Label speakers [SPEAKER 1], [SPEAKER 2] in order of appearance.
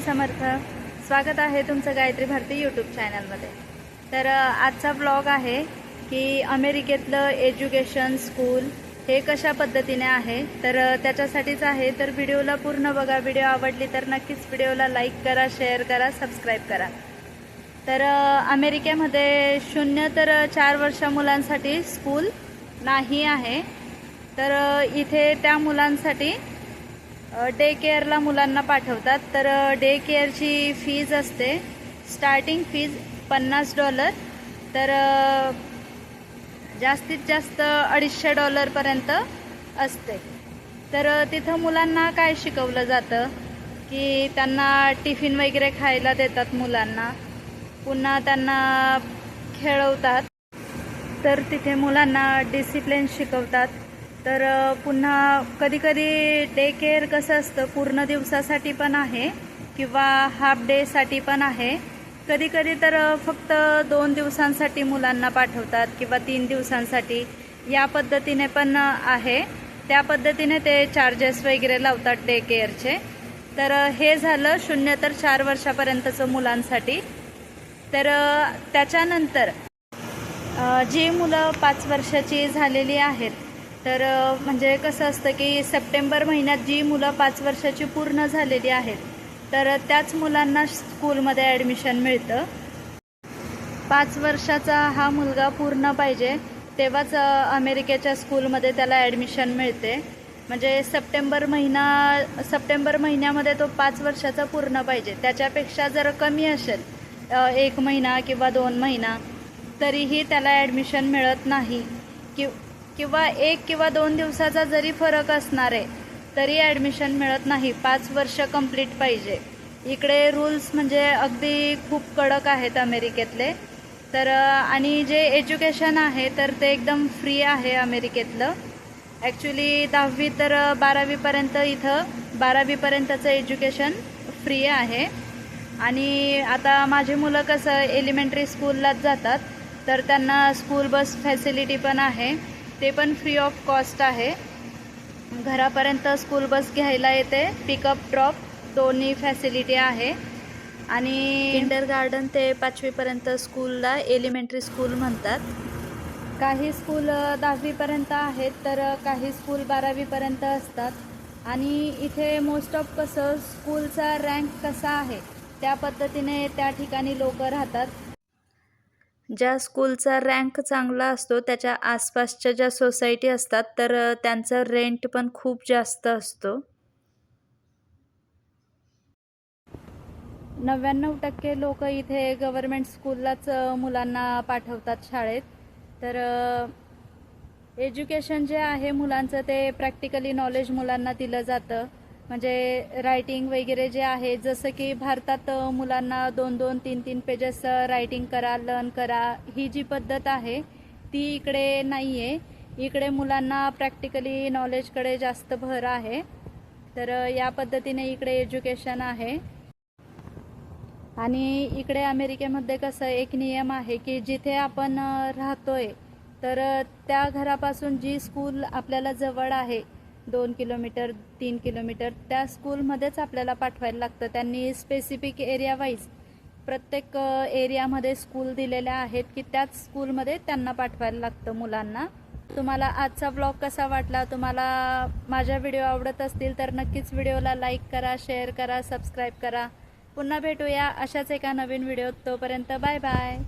[SPEAKER 1] समर्थ. स्वागत आहे तुमचं गायत्री भारती यूट्यूब चॅनलमध्ये तर आजचा ब्लॉग आहे की अमेरिकेतलं एज्युकेशन स्कूल हे कशा पद्धतीने आहे? तर त्याच्यासाठीच आहे. तर व्हिडिओला पूर्ण बघा. व्हिडिओ आवडली तर नक्कीच व्हिडिओला लाईक करा शेअर करा सबस्क्राईब करा. तर अमेरिकेमध्ये शून्य तर चार वर्ष मुलांसाठी स्कूल नाही आहे. तर इथे त्या मुलांसाठी डे केअरला मुलांना पाठवतात. तर डे केअरची फीज असते. स्टार्टिंग फीज पन्नास डॉलर तर जास्तीत जास्त अडीचशे डॉलरपर्यंत असते. तर तिथं मुलांना काय शिकवलं जातं? की त्यांना टिफिन वगैरे खायला देतात मुलांना. पुन्हा त्यांना खेळवतात. तर तिथे मुलांना डिसिप्लिन शिकवतात. तर पुन्हा कधी कधी डे केअर कसं असतं पूर्ण दिवसासाठी पण आहे किंवा हाफ डेसाठी पण आहे. कधी कधी तर फक्त दोन दिवसांसाठी मुलांना पाठवतात किंवा तीन दिवसांसाठी. या पद्धतीने पण आहे. त्या पद्धतीने ते चार्जेस वगैरे लावतात डे केअरचे. तर हे झालं शून्य तर चार वर्षापर्यंतचं मुलांसाठी. तर त्याच्यानंतर जी मुलं पाच वर्षाची झालेली आहेत तर म्हणजे कसं असतं की सप्टेंबर महिन्यात जी मुलं पाच वर्षाची पूर्ण झालेली आहेत तर त्याच मुलांना स्कूलमध्ये ॲडमिशन मिळतं. पाच वर्षाचा हा मुलगा पूर्ण पाहिजे तेव्हाच अमेरिकेच्या स्कूलमध्ये त्याला ॲडमिशन मिळते. म्हणजे सप्टेंबर महिना सप्टेंबर महिन्यामध्ये तो पाच वर्षाचा पूर्ण पाहिजे. त्याच्यापेक्षा जर कमी असेल एक महिना किंवा दोन महिना तरीही त्याला ॲडमिशन मिळत नाही. कि किंवा एक किंवा दोन दिवसाचा जरी फरक असणार आहे तरी ॲडमिशन मिळत नाही. पाच वर्ष कंप्लीट पाहिजे. इकडे रूल्स म्हणजे अगदी खूप कडक आहेत अमेरिकेतले. तर आणि जे एज्युकेशन आहे तर ते एकदम फ्री आहे अमेरिकेतलं. ॲक्च्युली दहावी तर बारावीपर्यंत इथं बारावीपर्यंतचं एज्युकेशन फ्री आहे. आणि आता माझी मुलं कसं एलिमेंटरी स्कूललाच जातात. तर त्यांना स्कूल बस फॅसिलिटी पण आहे. ते पण फ्री ऑफ कॉस्ट आहे. घरापर्यंत स्कूल बस घ्यायला येते पिकअप ड्रॉप दोन्ही फॅसिलिटी आहे. आणि किंडर गार्डन ते पाचवीपर्यंत स्कूलला एलिमेंटरी स्कूल म्हणतात. काही स्कूल दहावीपर्यंत आहेत तर काही स्कूल बारावीपर्यंत असतात. आणि इथे मोस्ट ऑफ कसं स्कूलचा रँक कसा आहे त्या पद्धतीने त्या ठिकाणी लोक राहतात. ज्या स्कूलचा रँक चांगला असतो त्याच्या आसपासच्या ज्या सोसायटी असतात तर त्यांचा रेंट पण खूप जास्त असतो. नव्याण्णव टक्के लोक इथे गव्हर्मेंट स्कूललाच मुलांना पाठवतात शाळेत. तर एज्युकेशन जे आहे मुलांचं ते प्रॅक्टिकली नॉलेज मुलांना दिलं जातं. म्हणजे रायटिंग वगैरे जे आहे जसं की भारतात मुलांना दोन दोन तीन तीन पेजेस रायटिंग करा लर्न करा ही जी पद्धत आहे ती इकडे नाही आहे इकडे मुलांना प्रॅक्टिकली नॉलेजकडे जास्त भर आहे. तर या पद्धतीने इकडे एज्युकेशन आहे. आणि इकडे अमेरिकेमध्ये कसं एक नियम आहे की जिथे आपण राहतोय तर त्या घरापासून जी स्कूल आपल्याला जवळ आहे दोन किलोमीटर तीन किलोमीटर त्या स्कूलमध्येच आपल्याला पाठवायला लागतं. त्यांनी स्पेसिफिक एरिया वाईज प्रत्येक एरियामध्ये स्कूल दिलेल्या आहेत की त्याच स्कूलमध्ये त्यांना पाठवायला लागतं मुलांना. तुम्हाला आजचा ब्लॉग कसा वाटला तुम्हाला माझ्या व्हिडिओ आवडत असतील तर नक्कीच व्हिडिओला लाईक करा शेअर करा सबस्क्राईब करा. पुन्हा भेटूया अशाच एका नवीन व्हिडिओत तोपर्यंत. Bye bye